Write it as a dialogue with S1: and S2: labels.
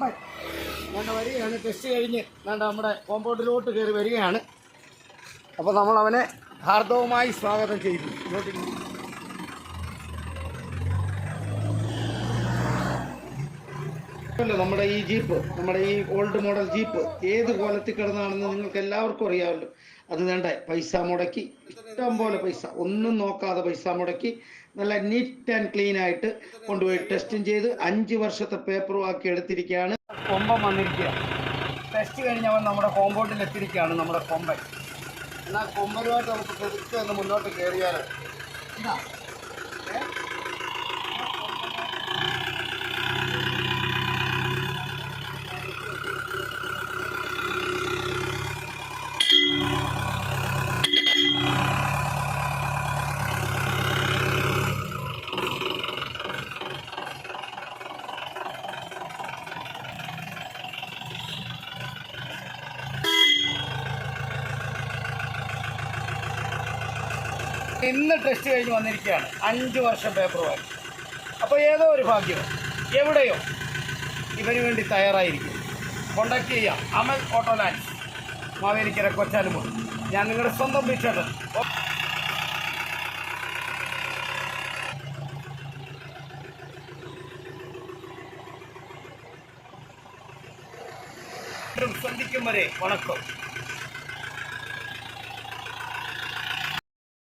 S1: പമ്പൻ ഇങ്ങനെ വരികയാണ്. ടെസ്റ്റ് കഴിഞ്ഞ് വേണ്ട നമ്മുടെ കോമ്പൗണ്ടിലോട്ട് കയറി വരികയാണ്. അപ്പോൾ നമ്മളവനെ ഹാർദവുമായി സ്വാഗതം ചെയ്തു. ഇങ്ങോട്ടിരിക്കുന്നു നമ്മുടെ ഈ ജീപ്പ് നമ്മുടെ ഈ ഓൾഡ് മോഡൽ ജീപ്പ് ഏത് കോലത്തിൽ കിടന്നാണെന്ന് നിങ്ങൾക്ക് എല്ലാവർക്കും അറിയാമല്ലോ. അത് വേണ്ട പൈസ മുടക്കി. ഇഷ്ടം പോലെ പൈസ. ഒന്നും നോക്കാതെ പൈസ മുടക്കി നല്ല നീറ്റ് ആൻഡ് ക്ലീൻ ആയിട്ട് കൊണ്ടുപോയി ടെസ്റ്റും ചെയ്ത് അഞ്ച് വർഷത്തെ പേപ്പറും ആക്കി എടുത്തിരിക്കുകയാണ്. കൊമ്പൻ വന്നിരിക്കുക ടെസ്റ്റ് കഴിഞ്ഞവൻ നമ്മുടെ കോമ്പൗണ്ടിൽ എത്തിയിരിക്കുകയാണ് നമ്മുടെ കൊമ്പൻ. എന്നാൽ കൊമ്പനുമായിട്ട് നമുക്ക് ഒന്ന് മുന്നോട്ട് കയറിയാലോ? ഇതാ. ഇന്ന് ടെസ്റ്റ് കഴിഞ്ഞ് വന്നിരിക്കുകയാണ്. അഞ്ച് വർഷം പേപ്പർ വായി അപ്പോൾ ഏതോ ഒരു ഭാഗ്യം. എവിടെയോ. ഇവന് വേണ്ടി തയ്യാറായിരിക്കും. കോണ്ടാക്ട് ചെയ്യാം. അമൽ ഓട്ടോ ലാൻഡ് മാവേലിക്കര കൊച്ചാലുമൂട് ഞാൻ നിങ്ങളുടെ സ്വന്തം ബിഷേട്ടൻ സന്ധിക്കും വരെ. വണക്കം.